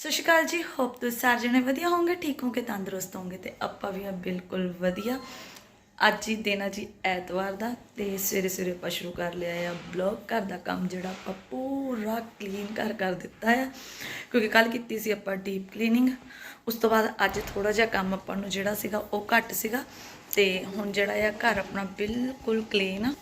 ਸਤਿ ਸ਼੍ਰੀ ਅਕਾਲ ਜੀ ਹੋਪ ਤੁਸੀਂ ਸਾਰੇ ਜਣੇ ਵਧੀਆ ਹੋਵੋਗੇ, ਠੀਕ ਹੋਵੋਗੇ, ਤੰਦਰੁਸਤ ਹੋਵੋਗੇ ਤੇ ਆਪਾਂ ਵੀ ਆ ਬਿਲਕੁਲ ਵਧੀਆ। ਅੱਜ ਹੀ ਦਿਨ ਆ ਜੀ ਐਤਵਾਰ ਦਾ ਤੇ ਸਵੇਰੇ ਸਵੇਰੇ ਆਪਾਂ ਸ਼ੁਰੂ ਕਰ ਲਿਆ ਆ ਬਲੌਗ ਘਰ ਦਾ ਕੰਮ ਜਿਹੜਾ ਆਪਾਂ ਪੂਰਾ ਕਲੀਨ ਕਰ ਕਰ ਦਿੱਤਾ ਆ। ਕਿਉਂਕਿ ਕੱਲ ਕੀਤੀ ਸੀ ਆਪਾਂ ਡੀਪ ਕਲੀਨਿੰਗ ਉਸ ਤੋਂ ਬਾਅਦ ਅੱਜ ਥੋੜਾ ਜਿਹਾ ਕੰਮ ਆਪਾਂ ਨੂੰ ਜਿਹੜਾ ਸੀਗਾ ਉਹ ਘੱਟ ਸੀਗਾ ਤੇ ਹੁਣ ਜਿਹੜਾ ਆ ਘਰ ਆਪਣਾ ਬਿਲਕੁਲ ਕਲੀਨ ਆ।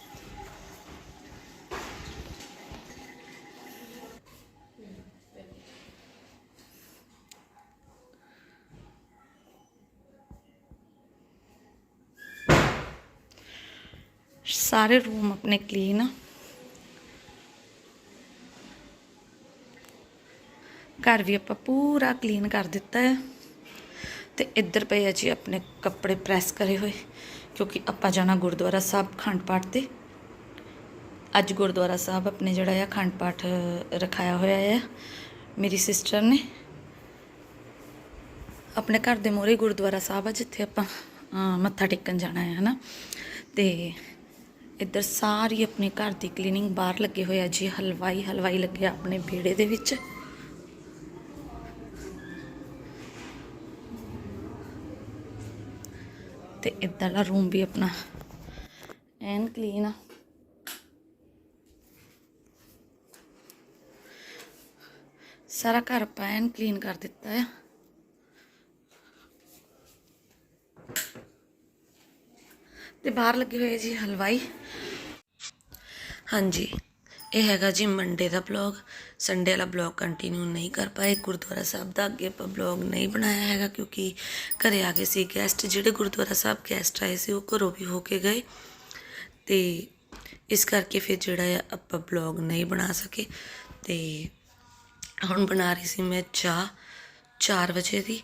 ਸਾਰੇ ਰੂਮ ਆਪਣੇ ਕਲੀਨ ਆ। ਘਰ ਵੀ ਆਪਾਂ ਪੂਰਾ ਕਲੀਨ ਕਰ ਦਿੱਤਾ ਹੈ। ਤੇ ਇੱਧਰ ਪਏ ਆ ਜੀ ਆਪਣੇ ਕੱਪੜੇ ਪ੍ਰੈਸ ਕਰੇ ਹੋਏ, ਕਿਉਂਕਿ ਆਪਾਂ ਜਾਣਾ ਗੁਰਦੁਆਰਾ ਸਾਹਿਬ ਖੰਡ ਪਾਠ ਤੇ। ਅੱਜ ਗੁਰਦੁਆਰਾ ਸਾਹਿਬ ਆਪਣੇ ਜਿਹੜਾ ਆ ਖੰਡ ਪਾਠ ਰਖਾਇਆ ਹੋਇਆ ਹੈ ਮੇਰੀ ਸਿਸਟਰ ਨੇ। ਆਪਣੇ ਘਰ ਦੇ ਮੋਰੇ ਗੁਰਦੁਆਰਾ ਸਾਹਿਬ ਆ ਜਿੱਥੇ ਆਪਾਂ ਮੱਥਾ ਟੇਕਣ ਜਾਣਾ ਹੈ ਹਨਾ। ਤੇ ਇੱਧਰ ਸਾਰੀ ਆਪਣੇ ਘਰ ਦੀ ਕਲੀਨਿੰਗ ਬਾਹਰ ਲੱਗੇ ਹੋਇਆ ਜੀ, ਹਲਵਾਈ ਹਲਵਾਈ ਲੱਗਿਆ ਆਪਣੇ ਵਿਹੜੇ ਦੇ ਵਿੱਚ। ਤੇ ਇੱਧਰ ਦਾ ਰੂਮ ਵੀ ਆਪਣਾ ਐਨ ਕਲੀਨ ਆ। ਸਾਰਾ ਘਰ ਆਪਾਂ ਐਨ ਕਲੀਨ ਕਰ ਦਿੱਤਾ ਆ। ਤੇ ਬਾਹਰ ਲੱਗੇ ਹੋਏ ਜੀ ਹਲਵਾਈ। ਹਾਂਜੀ, ਇਹ ਹੈਗਾ ਜੀ ਮੰਡੇ ਦਾ ਬਲੌਗ ਸੰਡੇ ਵਾਲਾ ਬਲੌਗ ਕੰਟੀਨਿਊ ਨਹੀਂ ਕਰ ਪਾਏ। ਗੁਰਦੁਆਰਾ ਸਾਹਿਬ ਦਾ ਅੱਗੇ ਆਪਾਂ ਬਲੌਗ ਨਹੀਂ ਬਣਾਇਆ ਹੈਗਾ ਕਿਉਂਕਿ ਘਰੇ ਆ ਗਏ ਸੀ ਗੈਸਟ ਜਿਹੜੇ ਗੁਰਦੁਆਰਾ ਸਾਹਿਬ ਗੈਸਟ ਆਏ ਸੀ, ਉਹ ਘਰੋਂ ਵੀ ਹੋ ਕੇ ਗਏ। ਤੇ ਇਸ ਕਰਕੇ ਫਿਰ ਜਿਹੜਾ ਆ ਆਪਾਂ ਬਲੌਗ ਨਹੀਂ ਬਣਾ ਸਕੇ। ਤੇ ਹੁਣ ਬਣਾ ਰਹੀ ਸੀ ਮੈਂ ਚਾਹ 4 ਵਜੇ ਦੀ।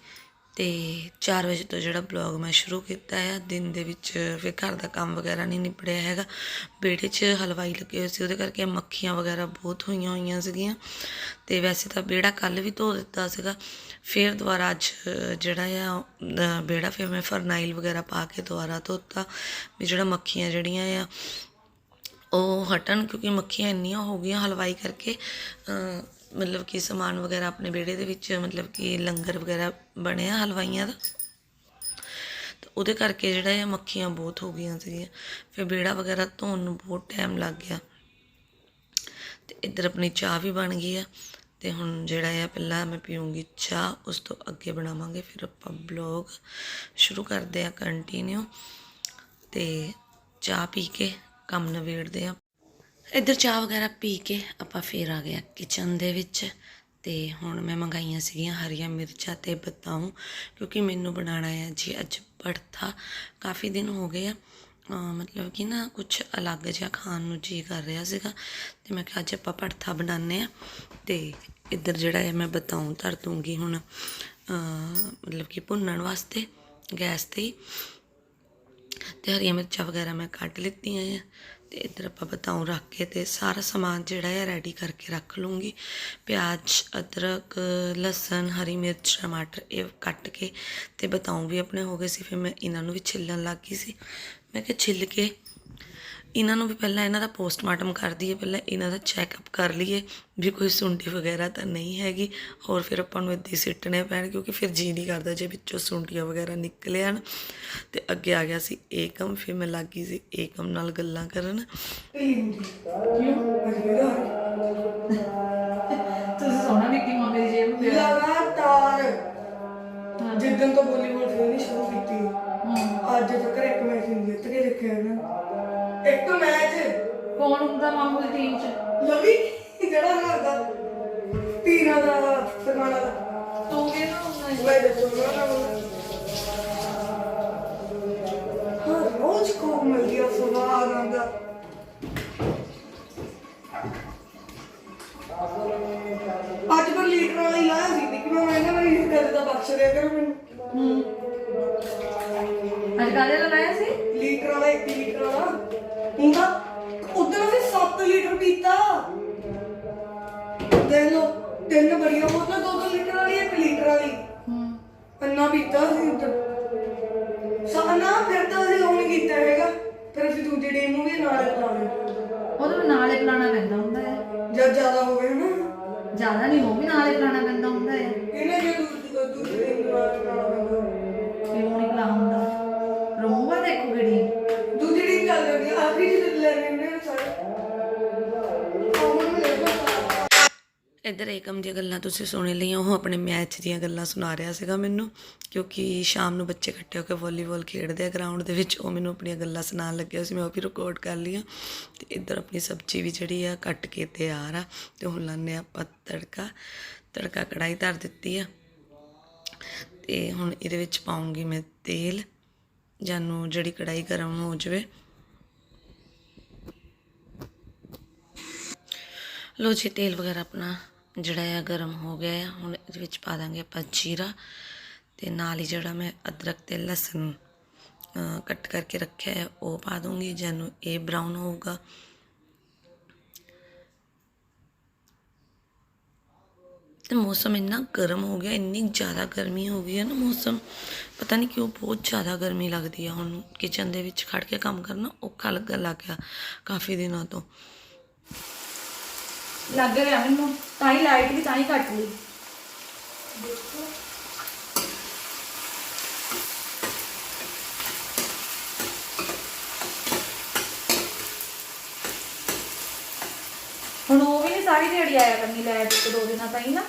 ਅਤੇ 4 ਵਜੇ ਤੋਂ ਜਿਹੜਾ ਬਲੌਗ ਮੈਂ ਸ਼ੁਰੂ ਕੀਤਾ ਆ ਦਿਨ ਦੇ ਵਿੱਚ ਫਿਰ ਘਰ ਦਾ ਕੰਮ ਵਗੈਰਾ ਨਹੀਂ ਨਿਪੜਿਆ ਹੈਗਾ। ਬੇੜੇ 'ਚ ਹਲਵਾਈ ਲੱਗੇ ਹੋਏ ਸੀ ਉਹਦੇ ਕਰਕੇ ਮੱਖੀਆਂ ਵਗੈਰਾ ਬਹੁਤ ਹੋਈਆਂ ਹੋਈਆਂ ਸੀਗੀਆਂ। ਤੇ ਵੈਸੇ ਤਾਂ ਬੇੜਾ ਕੱਲ ਵੀ ਧੋ ਦਿੱਤਾ ਸੀਗਾ। ਫਿਰ ਦੁਬਾਰਾ ਅੱਜ ਜਿਹੜਾ ਆ ਅ, ਬੇੜਾ ਫਿਰ ਮੈਂ ਫਰਨਾਈਲ ਵਗੈਰਾ ਪਾ ਕੇ ਦੁਬਾਰਾ ਧੋਤਾ। ਵੀ ਜਿਹੜਾ ਮੱਖੀਆਂ ਜਿਹੜੀਆਂ ਆ ਉਹ ਹਟਣ ਕਿਉਂਕਿ ਮੱਖੀਆਂ ਇੰਨੀਆਂ ਹੋ ਗਈਆਂ ਹਲਵਾਈ ਕਰਕੇ ਮਤਲਬ ਕਿ ਸਮਾਨ ਵਗੈਰਾ ਆਪਣੇ ਵਿਹੜੇ ਦੇ ਵਿੱਚ, ਮਤਲਬ ਕਿ ਲੰਗਰ ਵਗੈਰਾ ਬਣਿਆ ਹਲਵਾਈਆਂ ਦਾ। ਤੇ ਉਹਦੇ ਕਰਕੇ ਜਿਹੜਾ ਇਹ ਮੱਖੀਆਂ ਬਹੁਤ ਹੋ ਗਈਆਂ ਸੀਗੀਆਂ। ਫਿਰ ਵਿਹੜਾ ਵਗੈਰਾ ਧੋਣ ਨੂੰ ਬਹੁਤ ਟਾਈਮ ਲੱਗ ਗਿਆ। ਤੇ ਇੱਧਰ ਆਪਣੀ ਚਾਹ ਵੀ ਬਣ ਗਈ ਆ। ਤੇ ਹੁਣ ਜਿਹੜਾ ਆ, ਪਹਿਲਾਂ ਮੈਂ ਪੀਉਂਗੀ ਚਾਹ, ਉਸ ਤੋਂ ਅੱਗੇ ਬਣਾਵਾਂਗੇ ਫਿਰ ਆਪਾਂ ਬਲੌਗ ਸ਼ੁਰੂ ਕਰਦੇ ਆ ਕੰਟੀਨਿਊ ਤੇ ਚਾਹ ਪੀ ਕੇ ਕੰਮ ਨਵੇੜਦੇ ਆ। ਇੱਧਰ ਚਾਹ ਵਗੈਰਾ ਪੀ ਕੇ ਆਪਾਂ ਫੇਰ ਆ ਗਏ ਕਿਚਨ ਦੇ ਵਿੱਚ ਤੇ ਹੁਣ ਮੈਂ ਮੰਗਾਈਆਂ ਸੀਗੀਆਂ ਹਰੀਆਂ ਮਿਰਚਾਂ ਤੇ ਬਤਾਉ ਕਿਉਂਕਿ ਮੈਨੂੰ ਬਣਾਉਣਾ ਹੈ ਜੀ ਅੱਜ ਭੜਥਾ ਕਾਫੀ ਦਿਨ ਹੋ ਗਏ ਆ। ਮਤਲਬ ਕਿ ਨਾ ਕੁਝ ਅਲੱਗ ਜਿਹਾ ਖਾਣ ਨੂੰ ਜੀ ਕਰ ਰਿਹਾ ਸੀਗਾ ਤੇ ਮੈਂ ਕਿਹਾ ਅੱਜ ਆਪਾਂ ਭੜਥਾ ਬਣਾਉਂਦੇ ਆ ਤੇ ਇੱਧਰ ਜਿਹੜਾ ਹੈ ਮੈਂ ਬਤਾਉ ਧਰ ਦੂੰਗੀ ਹੁਣ ਮਤਲਬ ਕਿ ਭੁੰਨਣ ਵਾਸਤੇ ਗੈਸ ਤੇ ਹੀ। ਤੇ ਹਰੀਆਂ ਮਿਰਚਾਂ ਵਗੈਰਾ ਮੈਂ ਕੱਟ ਲਿੱਤੀਆਂ ਆ। ਤੇ ਇੱਧਰ ਆਪਾਂ ਬਤਾਉ ਰੱਖ ਕੇ ਤੇ ਸਾਰਾ ਸਮਾਨ ਜਿਹੜਾ ਹੈ ਰੈਡੀ ਕਰਕੇ ਰੱਖ ਲੂੰਗੀ। ਪਿਆਜ਼, ਅਦਰਕ, ਲਸਣ, ਹਰੀ ਮਿਰਚ, ਟਮਾਟਰ ਇਹ ਕੱਟ ਕੇ ਤੇ ਬਤਾਉ ਵੀ ਆਪਣੇ ਹੋ ਗਏ ਸੀ, ਫਿਰ ਮੈਂ ਇਹਨਾਂ ਨੂੰ ਵੀ ਛਿੱਲਣ ਲੱਗ ਗਈ ਸੀ। ਮੈਂ ਕਿਹਾ ਛਿੱਲ ਕੇ ਇਹਨਾਂ ਨੂੰ ਵੀ ਪਹਿਲਾਂ ਇਹਨਾਂ ਦਾ ਪੋਸਟਮਾਰਟਮ ਕਰ ਦਈਏ ਪਹਿਲਾਂ ਇਹਨਾਂ ਦਾ ਚੈੱਕਅਪ ਕਰ ਲਈਏ ਵੀ ਕੋਈ ਸੁੰਡੀ ਵਗੈਰਾ ਤਾਂ ਨਹੀਂ ਹੈਗੀ ਹੋਰ ਫਿਰ ਆਪਾਂ ਨੂੰ ਇੱਦਾਂ ਹੀ ਸਿੱਟਣੇ ਪੈਣ ਕਿਉਂਕਿ ਫਿਰ ਜੀ ਨਹੀਂ ਕਰਦਾ ਜੇ ਵਿੱਚੋਂ ਸੁੰਡੀਆਂ ਵਗੈਰਾ ਨਿਕਲ ਆਣ ਤੇ ਅੱਗੇ ਆ ਗਿਆ ਸੀ ਏਕਮ ਫਿਰ ਮੈਂ ਲੱਗ ਗਈ ਸੀ ਏਕਮ ਨਾਲ ਗੱਲਾਂ ਕਰਨ। ਤੁਸੀਂ ਸੋਹਣਾ ਜੇਬ ਤੇ ਲਗਾਤਾਰ। ਜਿੱਦਣ ਤੋਂ ਬਾਲੀਵੁੱਡ ਖੇਡਣੀ ਸ਼ੁਰੂ ਕੀਤੀ ਅੱਜ ਤੱਕ ਇੱਕ ਮੈਚ ਨਹੀਂ ਜਿੱਤ ਕੇ ਦੇਖਿਆ ਇਹਨਾਂ ਇੱਕ ਮੈਚ। ਕੌਣ ਹੁੰਦਾ ਮਾਮੂ ਦੀ ਟੀਮ ਚ? ਲਵੀ ਜਿਹੜਾ ਕਰਦਾ ਤੀਰਾਂ ਦਾ ਸਰਮਾਨਾ ਦਾ। ਤੂੰ ਕਿਹਨੂੰ ਹੁੰਦਾ ਹੈ? ਮੈਂ ਦੱਸੋ ਨਾ। ਹਾਂ ਰੋਜ਼ ਕੋ ਮਿਲ ਗਿਆ ਸਵਾਦ ਆਂਦਾ ਅੱਜ ਮੈਂ ਲੀਟਰ ਵਾਲੀ ਲਾਇਆ ਸੀ ਕਿ ਮੈਂ ਇਹਨਾਂ ਵਾਲੀ ਕਦੇ ਦਾ ਬਖਸ਼ ਦਿਆ ਕਰੋ ਮੈਨੂੰ। ਅੱਜ ਕਾਹਦੇ ਦਾ ਲਾਇਆ ਸੀ? ਲੀਟਰ ਵਾਲਾ 1 ਲੀਟਰ ਵਾਲਾ ਹੁੰਦਾ ਉਦੋਂ ਅਸੀਂ 7 ਲੀਟਰ ਪੀਤਾ। ਦੇਖ ਲਓ, ਤਿੰਨ ਬੜੀਆਂ ਬੋਤਲਾਂ ਦੋ ਦੋ ਲੀਟਰ ਵਾਲੀ, ਇੱਕ ਲੀਟਰ ਵਾਲੀ। ਹੂੰ ਅੰਨਾ ਪੀਤਾ ਸੀ ਉਦੋਂ ਸਾਨਾ ਫਿਰ ਤਾਂ ਅਸੀਂ ਉਹ ਨਹੀਂ ਕੀਤਾ ਹੈਗਾ। ਫਿਰ ਅਸੀਂ ਦੂਜੇ ਡੇ ਨੂੰ ਵੀ ਨਾਲ ਲਾਉਣਾ ਆ ਗਈ ਆਖਰੀ ਇੱਧਰ ਏਕਮ ਦੀਆਂ ਗੱਲਾਂ ਤੁਸੀਂ ਸੁਣ ਲਈਆਂ, ਉਹ ਆਪਣੇ ਮੈਚ ਦੀਆਂ ਗੱਲਾਂ ਸੁਣਾ ਰਿਹਾ ਸੀਗਾ ਮੈਨੂੰ, ਕਿਉਂਕਿ ਸ਼ਾਮ ਨੂੰ ਬੱਚੇ ਇਕੱਠੇ ਹੋ ਕੇ ਵਾਲੀਬਾਲ ਖੇਡਦੇ ਆ ਗਰਾਊਂਡ ਦੇ ਵਿੱਚ, ਉਹ ਮੈਨੂੰ ਆਪਣੀਆਂ ਗੱਲਾਂ ਸੁਣਾਉਣ ਲੱਗਿਆ ਸੀ, ਮੈਂ ਉਹ ਵੀ ਰਿਕਾਰਡ ਕਰ ਲਈਆਂ। ਤੇ ਇੱਧਰ ਆਪਣੀ ਸਬਜ਼ੀ ਵੀ ਜਿਹੜੀ ਆ, ਕੱਟ ਕੇ ਤਿਆਰ ਆ, ਤੇ ਹੁਣ ਲਾਣੇ ਆਪਾਂ ਤੜਕਾ ਤੜਕਾ ਕੜਾਈ ਧਰ ਦਿੱਤੀ ਆ। ਤੇ ਹੁਣ ਇਹਦੇ ਵਿੱਚ ਪਾਉਂਗੀ ਮੈਂ ਤੇਲ ਜਾਨੂੰ ਜਿਹੜੀ ਕੜਾਈ ਗਰਮ ਹੋ ਜਵੇ ਲੋ ਜੀ, ਤੇਲ ਵਗੈਰਾ ਆਪਣਾ ਜਿਹੜਾ ਆ ਗਰਮ ਹੋ ਗਿਆ ਆ ਹੁਣ ਇਹਦੇ ਵਿੱਚ ਪਾ ਦਾਂਗੇ ਆਪਾਂ ਜੀਰਾ ਤੇ ਨਾਲ ਹੀ ਜਿਹੜਾ ਮੈਂ ਅਦਰਕ ਤੇ ਲਸਣ ਕੱਟ ਕਰਕੇ ਰੱਖਿਆ ਹੈ, ਉਹ ਪਾ ਦੂੰਗੀ। ਜਾਨੂੰ ਇਹ ਬਰਾਊਨ ਹੋਊਗਾ। ਤੇ ਮੌਸਮ ਇੰਨਾ ਗਰਮ ਹੋ ਗਿਆ, ਇੰਨੀ ਜ਼ਿਆਦਾ ਗਰਮੀ ਹੋ ਗਈ ਹੈ ਨਾ ਮੌਸਮ। ਪਤਾ ਨਹੀਂ ਕਿਉਂ ਬਹੁਤ ਜ਼ਿਆਦਾ ਗਰਮੀ ਲੱਗਦੀ ਆ। ਹੁਣ ਕਿਚਨ ਦੇ ਵਿੱਚ ਖੜ ਕੇ ਕੰਮ ਕਰਨਾ ਔਖਾ ਲੱਗਣ ਲੱਗ ਗਿਆ ਕਾਫੀ ਦਿਨਾਂ ਤੋਂ। ਲੱਗ ਰਿਹਾ ਮੈਨੂੰ, ਤਾਂ ਹੀ ਲਾਈਟ ਵੀ ਤਾਂ ਹੀ ਘੱਟ ਲਈ ਹੁਣ ਉਹ ਵੀ ਨਹੀਂ ਸਾਰੀ ਦਿਹਾੜੀ ਆਇਆ ਕਰਨੀ ਲਾਈਟ ਇੱਕ ਦੋ ਦਿਨਾਂ ਤਾਈ ਨਾ।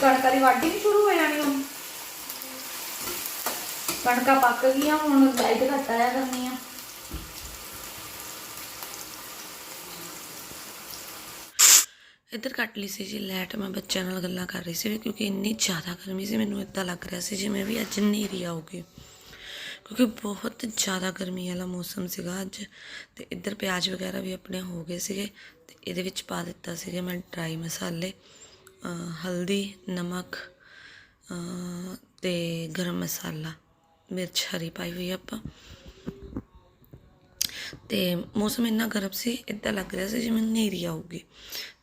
ਕਣਕਾਂ ਦੀ ਵਾਢੀ ਵੀ ਸ਼ੁਰੂ ਹੋ ਜਾਣੀ ਹੁਣ। ਕਣਕਾਂ ਪੱਕ ਗਈਆਂ, ਹੁਣ ਲਾਈਟ ਘੱਟ ਆਇਆ ਕਰਨੀ ਆ ਇੱਧਰ ਕੱਟ ਲਈ ਸੀ ਜੀ ਲੈਟ ਮੈਂ ਬੱਚਿਆਂ ਨਾਲ ਗੱਲਾਂ ਕਰ ਰਹੀ ਸੀ ਕਿਉਂਕਿ ਇੰਨੀ ਜ਼ਿਆਦਾ ਗਰਮੀ ਸੀ, ਮੈਨੂੰ ਇਦਾਂ ਲੱਗ ਰਿਹਾ ਸੀ ਜਿਵੇਂ ਵੀ ਅੱਜ ਹਨੇਰੀ ਆਊਗੀ। ਕਿਉਂਕਿ ਬਹੁਤ ਜ਼ਿਆਦਾ ਗਰਮੀ ਵਾਲਾ ਮੌਸਮ ਸੀਗਾ ਅੱਜ। ਤੇ ਇੱਧਰ ਪਿਆਜ਼ ਵਗੈਰਾ ਵੀ ਆਪਣੇ ਹੋ ਗਏ ਸੀਗੇ ਤੇ ਇਹਦੇ ਵਿੱਚ ਪਾ ਦਿੱਤਾ ਸੀਗਾ ਮੈਂ ਡਰਾਈ ਮਸਾਲੇ ਹਲਦੀ, ਨਮਕ, ਅਹ, ਤੇ ਗਰਮ ਮਸਾਲਾ, ਮਿਰਚ ਹਰੀ ਪਾਈ ਹੋਈ ਆਪਾਂ। ਤੇ ਮੌਸਮ ਇੰਨਾ ਗਰਮ ਸੀ ਇਦਾਂ ਲੱਗ ਰਿਹਾ ਸੀ ਜਿਵੇਂ ਹਨੇਰੀ ਆਊਗੀ।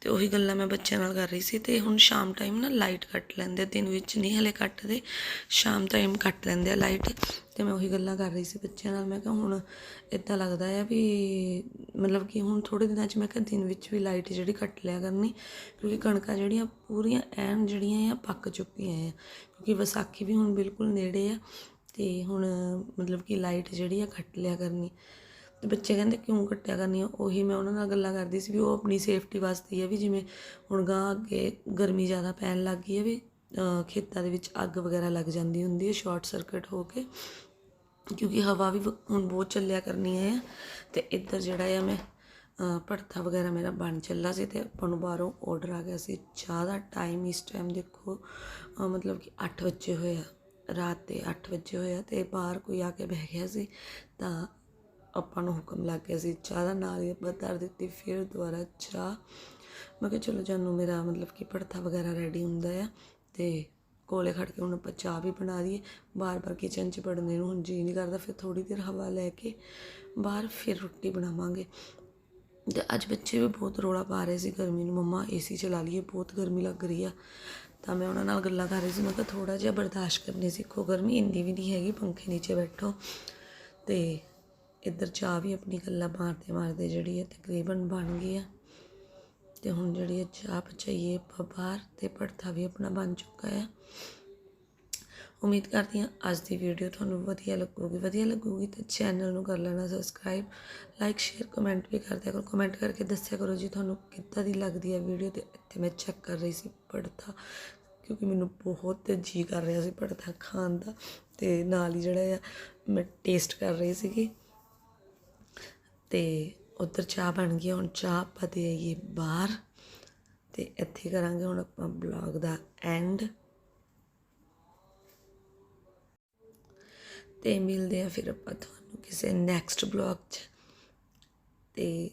ਤੇ ਉਹੀ ਗੱਲਾਂ ਮੈਂ ਬੱਚਿਆਂ ਨਾਲ ਕਰ ਰਹੀ ਸੀ ਤੇ ਹੁਣ ਸ਼ਾਮ ਟਾਈਮ ਨਾ ਲਾਈਟ ਕੱਟ ਲੈਂਦੇ ਦਿਨ ਵਿੱਚ ਨਹੀਂ ਹਲੇ ਕੱਟਦੇ, ਸ਼ਾਮ ਟਾਈਮ ਕੱਟ ਲੈਂਦੇ ਆ ਲਾਈਟ ਤੇ ਮੈਂ ਉਹੀ ਗੱਲਾਂ ਕਰ ਰਹੀ ਸੀ ਬੱਚਿਆਂ ਨਾਲ, ਮੈਂ ਕਿਹਾ ਹੁਣ ਇਦਾਂ ਲੱਗਦਾ ਆ ਵੀ ਮਤਲਬ ਕਿ ਹੁਣ ਥੋੜੇ ਦਿਨਾਂ 'ਚ ਮੈਂ ਕਿਹਾ ਦਿਨ ਵਿੱਚ ਵੀ ਲਾਈਟ ਜਿਹੜੀ ਕੱਟ ਲਿਆ ਕਰਨੀ, ਕਿਉਂਕਿ ਕਣਕਾਂ ਜਿਹੜੀਆਂ ਪੂਰੀਆਂ ਐਨ ਜਿਹੜੀਆਂ ਆ ਪੱਕ ਚੁੱਕੀਆਂ ਆ, ਕਿਉਂਕਿ ਵਿਸਾਖੀ ਵੀ ਹੁਣ ਬਿਲਕੁਲ ਨੇੜੇ ਆ। ਤੇ ਹੁਣ ਮਤਲਬ ਕਿ ਲਾਈਟ ਜਿਹੜੀ ਆ ਕੱਟ ਲਿਆ ਕਰਨੀ। ਤੇ ਬੱਚੇ ਕਹਿੰਦੇ ਕਿਉਂ ਕੱਟਿਆ ਕਰਨੀ ਆ? ਉਹੀ ਮੈਂ ਉਹਨਾਂ ਨਾਲ ਗੱਲਾਂ ਕਰਦੀ ਸੀ ਵੀ ਉਹ ਆਪਣੀ ਸੇਫਟੀ ਵਾਸਤੇ ਆ ਵੀ ਜਿਵੇਂ ਹੁਣ ਗਾਂ ਅੱਗੇ ਗਰਮੀ ਜ਼ਿਆਦਾ ਪੈਣ ਲੱਗ ਗਈ ਹੈ ਵੀ ਖੇਤਾਂ ਦੇ ਵਿੱਚ ਅੱਗ ਵਗੈਰਾ ਲੱਗ ਜਾਂਦੀ ਹੁੰਦੀ ਹੈ ਸ਼ਾਰਟ ਸਰਕਟ ਹੋ ਕੇ। ਕਿਉਂਕਿ ਹਵਾ ਵੀ ਹੁਣ ਬਹੁਤ ਚੱਲਿਆ ਕਰਨੀ ਹੈ ਤੇ ਇੱਧਰ ਜਿਹੜਾ ਆ ਮੈਂ ਭੜਥਾ ਵਗੈਰਾ ਮੇਰਾ ਬਣ ਚੱਲਾ ਸੀ ਤੇ ਆਪਾਂ ਨੂੰ ਬਾਹਰੋਂ ਆਰਡਰ ਆ ਗਿਆ ਸੀ। ਚਾਹ ਦਾ ਟਾਈਮ ਇਸ ਟਾਈਮ ਦੇਖੋ ਮਤਲਬ ਕਿ 8 ਵਜੇ ਹੋਇਆ ਰਾਤ ਦੇ 8 ਵਜੇ ਹੋਇਆ ਤੇ ਬਾਹਰ ਕੋਈ ਆ ਕੇ ਬਹਿ ਗਿਆ ਸੀ ਤਾਂ ਆਪਾਂ ਨੂੰ ਹੁਕਮ ਲੱਗ ਗਿਆ ਸੀ, ਚਾਹ ਦਾ ਨਾਲ ਹੀ ਆਪਾਂ ਦਿੱਤੀ, ਫਿਰ ਦੁਬਾਰਾ ਚਾਹ। ਮੈਂ ਕਿਹਾ ਚਲੋ ਜਾਨੂੰ, ਮੇਰਾ ਮਤਲਬ ਕਿ ਭੜਥਾ ਵਗੈਰਾ ਰੈਡੀ ਹੁੰਦਾ ਆ ਤੇ ਕੋਲੇ ਖੜ ਕੇ ਹੁਣ ਆਪਾਂ ਚਾਹ ਵੀ ਬਣਾ ਦਈਏ। ਬਾਰ-ਬਾਰ ਕਿਚਨ 'ਚ ਵੜਨੇ ਨੂੰ ਹੁਣ ਜੀ ਨਹੀਂ ਕਰਦਾ, ਫਿਰ ਥੋੜੀ ਦੇਰ ਹਵਾ ਲੈ ਕੇ ਬਾਹਰ ਫਿਰ ਰੋਟੀ ਬਣਾਵਾਂਗੇ। ਤੇ ਅੱਜ ਬੱਚੇ ਵੀ ਬਹੁਤ ਰੋਲਾ ਪਾ ਰਹੇ ਸੀ ਗਰਮੀ ਨੂੰ, ਮੰਮਾ ਏਸੀ ਚਲਾ ਲਈਏ, ਬਹੁਤ ਗਰਮੀ ਲੱਗ ਰਹੀ ਆ। ਤਾਂ ਮੈਂ ਉਹਨਾਂ ਨਾਲ ਗੱਲਾਂ ਕਰ ਰਹੀ ਸੀ, ਮੈਂ ਕਿਹਾ ਥੋੜਾ ਜਿਹਾ ਬਰਦਾਸ਼ਤ ਕਰਨੀ ਸਿੱਖੋ ਗਰਮੀ ਇੰਨੀ ਵੀ ਨਹੀਂ ਹੈਗੀ, ਪੰਖੇ ਨੀਚੇ ਬੈਠੋ ਤੇ ਇੱਧਰ ਚਾਹ ਵੀ ਆਪਣੀ ਗੱਲਾਂ ਮਾਰਦੇ ਮਾਰਦੇ ਜਿਹੜੀ ਹੈ ਤਕਰੀਬਨ ਬਣ ਗਈ ਆ। ਤੇ ਹੁਣ ਜਿਹੜੀ ਹੈ ਚਾਹ ਪਚਾਈਏ ਆਪਾਂ ਬਾਹਰ ਤੇ ਭੜਥਾ ਵੀ ਆਪਣਾ ਬਣ ਚੁੱਕਾ ਆ। ਉਮੀਦ ਕਰਦੀ ਹਾਂ ਅੱਜ ਦੀ ਵੀਡੀਓ ਤੁਹਾਨੂੰ ਵਧੀਆ ਲੱਗੂਗੀ। ਵਧੀਆ ਲੱਗੂਗੀ ਤਾਂ ਚੈਨਲ ਨੂੰ ਕਰ ਲੈਣਾ ਸਬਸਕ੍ਰਾਈਬ ਲਾਈਕ ਸ਼ੇਅਰ ਕਮੈਂਟ ਵੀ ਕਰ ਦਿਆ ਕਰੋ। ਕਮੈਂਟ ਕਰਕੇ ਦੱਸਿਆ ਕਰੋ ਜੀ ਤੁਹਾਨੂੰ ਕਿੱਦਾਂ ਦੀ ਲੱਗਦੀ ਹੈ ਵੀਡੀਓ ਤੇ ਇੱਥੇ ਮੈਂ ਚੈੱਕ ਕਰ ਰਹੀ ਸੀ ਭੜਥਾ ਕਿਉਂਕਿ ਮੈਨੂੰ ਬਹੁਤ ਜੀ ਕਰ ਰਿਹਾ ਸੀ ਭੜਥਾ ਖਾਣ ਦਾ ਤੇ ਨਾਲ ਹੀ ਜਿਹੜਾ ਆ ਮੈਂ ਟੇਸਟ ਕਰ ਰਹੀ ਸੀਗੀ। ਤੇ ਉੱਧਰ ਚਾਹ ਬਣ ਗਈ, ਹੁਣ ਚਾਹ ਆਪਾਂ ਦੇ ਆਈਏ ਬਾਹਰ ਤੇ ਇੱਥੇ ਕਰਾਂਗੇ ਹੁਣ ਆਪਾਂ ਬਲੌਗ ਦਾ ਐਂਡ ਤੇ ਮਿਲਦੇ ਆ ਫਿਰ ਆਪਾਂ ਤੁਹਾਨੂੰ ਕਿਸੇ ਨੈਕਸਟ ਬਲੌਗ 'ਚ। ਤੇ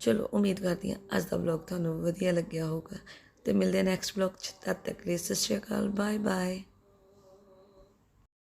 ਚਲੋ ਉਮੀਦ ਕਰਦੀ ਹਾਂ ਅੱਜ ਦਾ ਬਲੌਗ ਤੁਹਾਨੂੰ ਵਧੀਆ ਲੱਗਿਆ ਹੋਊਗਾ। ਤੇ ਮਿਲਦੇ ਆ ਨੈਕਸਟ ਬਲੌਗ 'ਚ, ਤਦ ਤੱਕ ਲਈ ਸਤਿ ਸ਼੍ਰੀ ਅਕਾਲ ਬਾਏ ਬਾਏ